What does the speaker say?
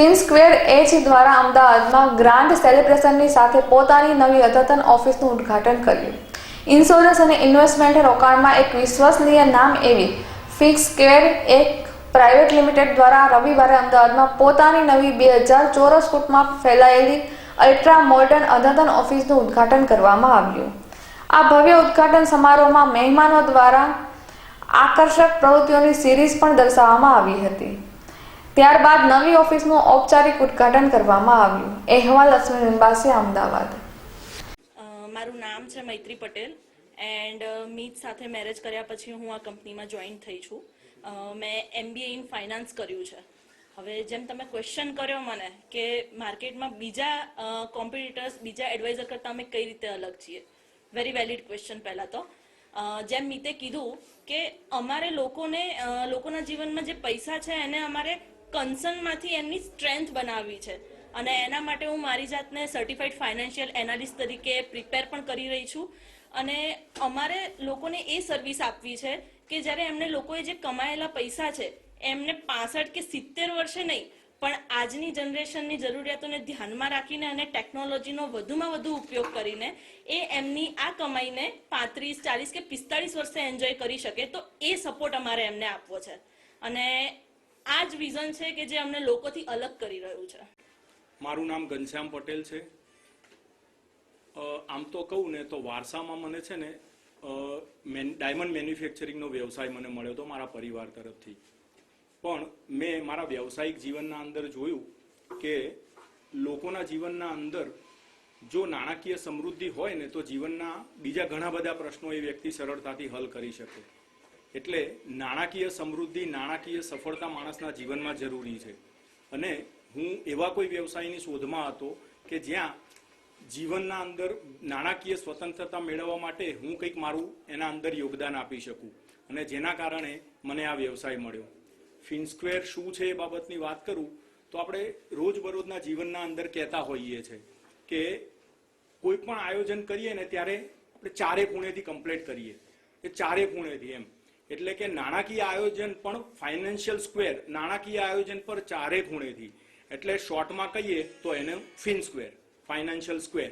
Fin square H દ્વારા અમદાવાદમાં grand સેલિબ્રેશનની સાથે પોતાની નવી અદ્યતન ઓફિસનું ઉદ્ઘાટન કર્યું. ઇન્સ્યોરન્સ અને ઇન્વેસ્ટમેન્ટ રોકાણમાં એક વિશ્વસનીય નામ એવી ફિક્સ સ્ક્વેર એક પ્રાઇવેટ લિમિટેડ દ્વારા રવિવારે અમદાવાદમાં પોતાની નવી બે હજાર ચોરસ ફૂટમાં ફેલાયેલી અલ્ટ્રા મોડર્ન અદ્યતન ઓફિસનું ઉદ્ઘાટન કરવામાં આવ્યું. આ ભવ્ય ઉદ્ઘાટન સમારોહમાં મહેમાનો દ્વારા આકર્ષક પ્રવૃત્તિઓની સિરીઝ પણ દર્શાવવામાં આવી હતી. ત્યારબાદ નવી ઓફિસનું ઔપચારિક ઉદ્ઘાટન કરવામાં આવ્યું. અહેવાલ અશ્વિન અંબાસી અમદાવાદ. મારું નામ છે મૈત્રી પટેલ એન્ડ મીત સાથે મેરેજ કર્યા પછી હું આ કંપનીમાં જોઈન થઈ છું. મેં એમબીએ ઇન ફાઇનાન્સ કર્યું છે. હવે જેમ તમે ક્વેશ્ચન કર્યો મને કે માર્કેટમાં બીજા કોમ્પિટિટર્સ બીજા એડવાઇઝર કરતાં અમે કઈ રીતે અલગ છીએ? વેરી વેલિડ ક્વેશ્ચન પહેલાં તો. જેમ મીતે કીધું કે અમારે લોકોને લોકોના જીવનમાં જે પૈસા છે એને અમારે કન્સર્નમાંથી એમની સ્ટ્રેન્થ બનાવવી છે. અને એના માટે હું મારી જાતને સર્ટિફાઈડ ફાઇનાન્શિયલ એનાલિસ્ટ તરીકે પ્રિપેર પણ કરી રહી છું. અને અમારે લોકોને એ સર્વિસ આપવી છે કે જ્યારે એમને લોકોએ જે કમાયેલા પૈસા છે, એમને પાસઠ કે સિત્તેર વર્ષે નહીં, પણ આજની જનરેશનની જરૂરિયાતોને ધ્યાનમાં રાખીને અને ટેકનોલોજીનો વધુમાં વધુ ઉપયોગ કરીને એ એમની આ કમાઈને પાંત્રીસ, ચાલીસ કે પિસ્તાળીસ વર્ષે એન્જોય કરી શકે તો એ સપોર્ટ અમારે એમને આપવો છે. અને આ જ વિઝન છે કે જે અમને લોકોથી અલગ કરી રહ્યું છે. મારું નામ ઘનશ્યામ પટેલ છે. આમ તો કહું ને તો વારસામાં મને છે ને ડાયમંડ મેન્યુફેક્ચરિંગનો વ્યવસાય મને મળ્યો હતો મારા પરિવાર તરફથી. પણ મેં મારા વ્યવસાયિક જીવનના અંદર જોયું કે લોકોના જીવનના અંદર જો નાણાકીય સમૃદ્ધિ હોય ને તો જીવનના બીજા ઘણા બધા પ્રશ્નો એ વ્યક્તિ સરળતાથી હલ કરી શકે. એટલે નાણાકીય સમૃદ્ધિ, નાણાકીય સફળતા માણસના જીવનમાં જરૂરી છે. અને હું એવા કોઈ વ્યવસાયની શોધમાં હતો કે જ્યાં જીવનના અંદર નાણાકીય સ્વતંત્રતા મેળવવા માટે હું કંઈક મારું એના અંદર યોગદાન આપી શકું. અને જેના કારણે મને આ વ્યવસાય મળ્યો. ફિનસ્ક્વેર શું છે એ બાબતની વાત કરું, તો આપણે રોજબરોજના જીવનના અંદર કહેતા હોઈએ છે કે કોઈ પણ આયોજન કરીએ ને ત્યારે આપણે ચારે ખૂણેથી કમ્પ્લીટ કરીએ. એ ચારે ખૂણેથી એમ. એટલે કે નાણાકીય આયોજન પણ ફાઇનાન્શિયલ સ્ક્વેર નાણાકીય આયોજન પર ચારે ખૂણેથી. એટલે શોર્ટમાં કહીએ તો એને ફિન સ્ક્વેર ફાઇનાન્શિયલ સ્ક્વેર